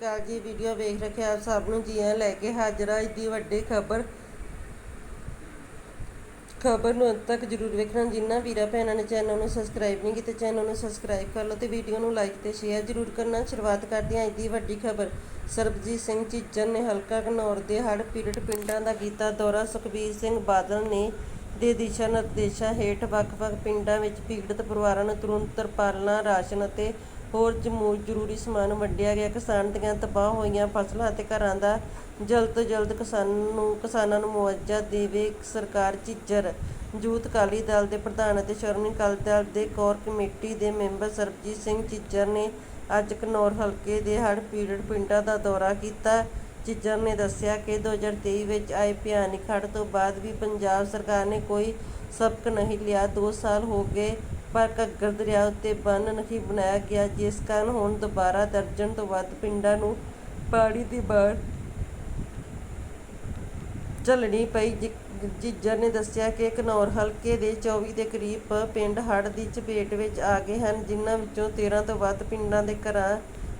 ਕਾਲ ਜੀ ਵੀਡੀਓ ਵੇਖ ਰੱਖੇ ਆਪ ਸਭ ਨੂੰ ਜੀ ਲੈ ਕੇ ਹਾਜ਼ਰ ਹਾਂ ਅੱਜ ਦੀ ਵੱਡੀ ਖਬਰ ਖਬਰ ਨੂੰ ਅੰਤ ਤੱਕ ਜਰੂਰ ਵੇਖਣਾ। ਜਿਨ੍ਹਾਂ ਵੀਰਾਂ ਭੈਣਾਂ ਨੇ ਚੈਨਲ ਨੂੰ ਸਬਸਕ੍ਰਾਈਬ ਨਹੀਂ ਕੀਤਾ, ਚੈਨਲ ਨੂੰ ਸਬਸਕ੍ਰਾਈਬ ਕਰ ਲਓ ਤੇ ਵੀਡੀਓ ਨੂੰ ਲਾਈਕ ਤੇ ਸ਼ੇਅਰ ਜਰੂਰ ਕਰਨਾ। ਸ਼ੁਰੂਆਤ ਕਰਦੇ ਹਾਂ ਅੱਜ ਦੀ ਵੱਡੀ ਖਬਰ। ਸਰਬਜੀਤ ਸਿੰਘ ਝਿੱਜਰ ਨੇ ਹਲਕਾ ਘਨੌਰ ਦੇ ਹੜ੍ਹ ਪੀੜਤ ਪਿੰਡਾਂ ਦਾ ਕੀਤਾ ਦੌਰਾ। ਸੁਖਬੀਰ ਸਿੰਘ ਬਾਦਲ ਨੇ ਦੇ ਦਿਸ਼ਾ ਨਿਰਦੇਸ਼ਾਂ ਹੇਠ ਵੱਖ-ਵੱਖ ਪਿੰਡਾਂ ਵਿੱਚ ਪੀੜਤ ਪਰਿਵਾਰਾਂ ਨੂੰ ਤੁਰੰਤ ਤਰਪਾਲਾਂ, ਰਾਸ਼ਨ ਅਤੇ ਹੋਰ ਜਮੂ ਜ਼ਰੂਰੀ ਸਮਾਨ ਵੰਡਿਆ ਗਿਆ। ਕਿਸਾਨ ਦੀਆਂ ਤਬਾਹ ਹੋਈਆਂ। ਫਸਲਾਂ ਅਤੇ ਘਰਾਂ ਦਾ ਜਲਦ ਤੋਂ ਜਲਦ ਕਿਸਾਨ ਨੂੰ ਕਿਸਾਨਾਂ ਨੂੰ ਮੁਆਵਜ਼ਾ ਦੇਵੇ ਸਰਕਾਰ ਝਿੱਜਰ। ਯੂਥ ਅਕਾਲੀ ਦਲ ਦੇ ਪ੍ਰਧਾਨ ਅਤੇ ਸ਼੍ਰੋਮਣੀ ਅਕਾਲੀ ਦਲ ਦੇ ਕੋਰ ਕਮੇਟੀ ਦੇ ਮੈਂਬਰ ਸਰਬਜੀਤ ਸਿੰਘ ਝਿੱਜਰ ਨੇ ਅੱਜ ਘਨੌਰ ਹਲਕੇ ਦੇ ਹੜ੍ਹ ਪੀੜਤ ਪਿੰਡਾਂ ਦਾ ਦੌਰਾ ਕੀਤਾ। ਝਿੱਜਰ ਨੇ ਦੱਸਿਆ ਕਿ 2023 ਵਿੱਚ ਆਏ ਭਿਆਨਕ ਹੜ੍ਹ ਤੋਂ ਬਾਅਦ ਵੀ ਪੰਜਾਬ ਸਰਕਾਰ ਨੇ ਕੋਈ ਸਬਕ ਨਹੀਂ ਲਿਆ। 2 ਸਾਲ ਹੋ ਗਏ ਪਰ ਘੱਗਰ ਦਰਿਆ ਉੱਤੇ ਬੰਨ੍ਹ ਨਹੀਂ ਬਣਾਇਆ ਗਿਆ, ਜਿਸ ਕਾਰਨ ਹੁਣ ਦੁਬਾਰਾ ਦਰਜਨ ਤੋਂ ਵੱਧ ਪਿੰਡਾਂ ਨੂੰ ਪਾਣੀ ਦੀ ਮਾਰ ਝੱਲਣੀ ਪਈ, ਜਿ- ਨੇ ਦੱਸਿਆ ਕਿ ਘਨੌਰ ਹਲਕੇ ਦੇ 24 ਦੇ ਕਰੀਬ ਪਿੰਡ ਹੜ੍ਹ ਦੀ ਚਪੇਟ ਵਿੱਚ ਆ ਗਏ ਹਨ, ਜਿਨ੍ਹਾਂ ਵਿੱਚੋਂ 13 ਤੋਂ ਵੱਧ ਪਿੰਡਾਂ ਦੇ ਘਰਾਂ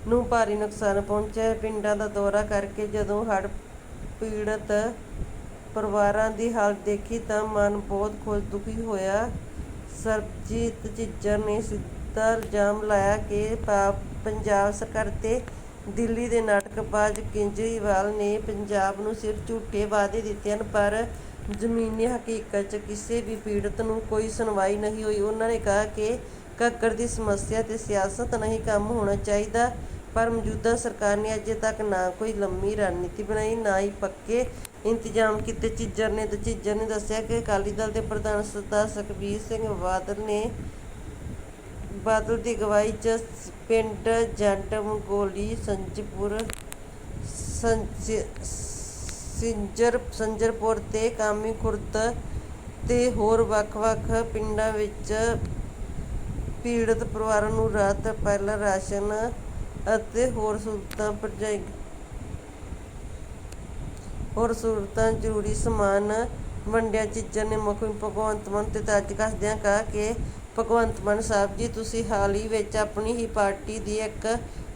ਨੂੰ ਭਾਰੀ ਨੁਕਸਾਨ ਪਹੁੰਚਿਆ ਹੈ। ਪਿੰਡਾਂ ਦਾ ਦੌਰਾ ਕਰਕੇ ਜਦੋਂ ਹੜ੍ਹ ਪੀੜਤ ਪਰਿਵਾਰਾਂ ਦੀ ਹਾਲਤ ਦੇਖੀ ਤਾਂ ਮਨ ਬਹੁਤ ਖੁਸ਼ ਦੁਖੀ ਹੋਇਆ। ਸਰਬਜੀਤ ਝਿੱਜਰ ਨੇ ਸਿੱਧਾ ਇਲਜ਼ਾਮ ਲਾਇਆ ਕਿ ਪਾ- ਪੰਜਾਬ ਸਰਕਾਰ ਤੇ ਦਿੱਲੀ ਦੇ ਨਾਟਕਬਾਜ਼ ਕੇਜਰੀਵਾਲ ਨੇ ਪੰਜਾਬ ਨੂੰ ਸਿਰਫ ਝੂਠੇ ਵਾਅਦੇ ਦਿੱਤੇ ਹਨ, ਪਰ ਜ਼ਮੀਨੀ ਹਕੀਕਤ 'ਚ ਕਿਸੇ ਵੀ ਪੀੜਤ ਨੂੰ ਕੋਈ ਸੁਣਵਾਈ ਨਹੀਂ ਹੋਈ। ਉਹਨਾਂ ਨੇ ਕਿਹਾ ਕਿ ਘੱਗਰ ਦੀ ਸਮੱਸਿਆ ਤੇ ਸਿਆਸਤ ਨਹੀਂ ਕੰਮ ਹੋਣਾ ਚਾਹੀਦਾ। ਪਰ ਮੌਜੂਦਾ ਸਰਕਾਰ ਨੇ ਅਜੇ ਤੱਕ ਨਾ ਕੋਈ ਲੰਮੀ ਰਣਨੀਤੀ ਬਣਾਈ, ਨਾ ਹੀ ਪੱਕੇ ਇੰਤਜ਼ਾਮ ਕੀਤੇ। ਝਿੱਜਰ ਨੇ ਤੇ ਝਿੱਜਰ ਨੇ ਦੱਸਿਆ ਕਿ ਅਕਾਲੀ ਦਲ ਦੇ ਪ੍ਰਧਾਨ ਸਰਦਾਰ ਸੁਖਬੀਰ ਸਿੰਘ ਬਾਦਲ ਨੇ ਬਾਦਲ ਦੀ ਅਗਵਾਈ 'ਚ ਪਿੰਡ ਜੰਟ ਮੰਗੋਲੀ, ਸੰਜਪੁਰ ਸਿੰਜਰ, ਸੰਜਰਪੁਰ ਤੇ ਕਾਮੀ ਖੁਰਦ ਤੇ ਹੋਰ ਵੱਖ-ਵੱਖ ਪਿੰਡਾਂ ਵਿੱਚ ਪੀੜਤ ਪਰਿਵਾਰਾਂ ਨੂੰ ਰਾਤ ਪਹਿਲਾਂ ਰਾਸ਼ਨ ਅਤੇ ਹੋਰ ਸਹੂਲਤਾਂ ਪਹੁੰਚਾਈ ਹੋਰ ਸਹੂਲਤਾਂ ਜ਼ਰੂਰੀ ਸਮਾਨ, ਵੰਡਿਆ ਚੀਜ਼ਾਂ ਨੇ ਮੁੱਖ ਭਗਵੰਤ ਮਾਨ ਤੇ ਅੱਜ ਕੱਸਦਿਆਂ ਕਹਾ ਕਿ ਭਗਵੰਤ ਮਾਨ ਸਾਹਿਬ ਜੀ, ਤੁਸੀਂ ਹਾਲ ਹੀ ਵਿੱਚ ਆਪਣੀ ਹੀ ਪਾਰਟੀ ਦੀ ਇੱਕ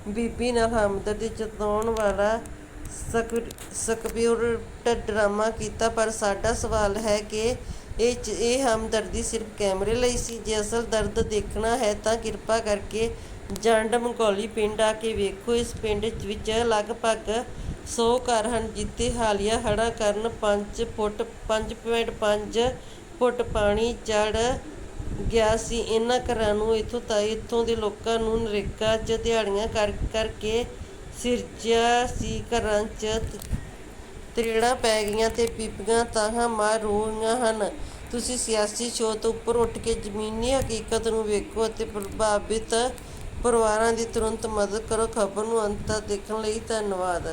ਬੀਬੀ ਨਾਲ ਹਮਦਰਦੀ ਜਤਾਉਣ ਵਾਲਾ ਸਕਪਿਊਰਟ ਡਰਾਮਾ ਕੀਤਾ। ਪਰ ਸਾਡਾ ਸਵਾਲ ਹੈ ਕਿ ਇਹ ਇਹ ਹਮਦਰਦੀ ਸਿਰਫ ਕੈਮਰੇ ਲਈ ਸੀ? ਜੇ ਅਸਲ ਦਰਦ ਦੇਖਣਾ ਹੈ ਤਾਂ ਕਿਰਪਾ ਕਰਕੇ ਜੰਡ ਮੰਗੋਲੀ ਪਿੰਡ ਆ ਕੇ ਵੇਖੋ, ਇਸ ਪਿੰਡ ਵਿੱਚ ਲਗਭਗ 100 ਘਰ ਹਨ, ਜਿੱਥੇ ਹਾਲੀਆ ਹੜ੍ਹਾਂ ਕਾਰਨ 5 ਫੁੱਟ 5.5 ਫੁੱਟ ਪਾਣੀ ਚੜ ਗਿਆ ਸੀ। ਇਹਨਾਂ ਘਰਾਂ ਨੂੰ ਇੱਥੋਂ ਤਾਂ ਇੱਥੋਂ ਦੇ ਲੋਕਾਂ ਨੂੰ ਨਰੇਗਾ 'ਚ ਦਿਹਾੜੀਆਂ ਕਰ, ਕਰਕੇ ਸਿਰਜਿਆ ਸੀ। ਘਰਾਂ 'ਚ ਤਰੇੜਾਂ ਪੈ ਗਈਆਂ ਤੇ ਪੀਪੀਆਂ ਤਾਹਾਂ ਮਾਰ ਰੋਈਆਂ ਹਨ। ਤੁਸੀਂ ਸਿਆਸੀ ਸ਼ੋਅ ਤੋਂ ਉੱਪਰ ਉੱਠ ਕੇ ਜ਼ਮੀਨੀ ਹਕੀਕਤ ਨੂੰ ਵੇਖੋ ਅਤੇ ਪ੍ਰਭਾਵਿਤ ਪਰਿਵਾਰਾਂ ਦੀ ਤੁਰੰਤ ਮਦਦ ਕਰੋ ਖਬਰ ਨੂੰ ਅੰਤ ਤੱਕ ਦੇਖਣ ਲਈ ਧੰਨਵਾਦ।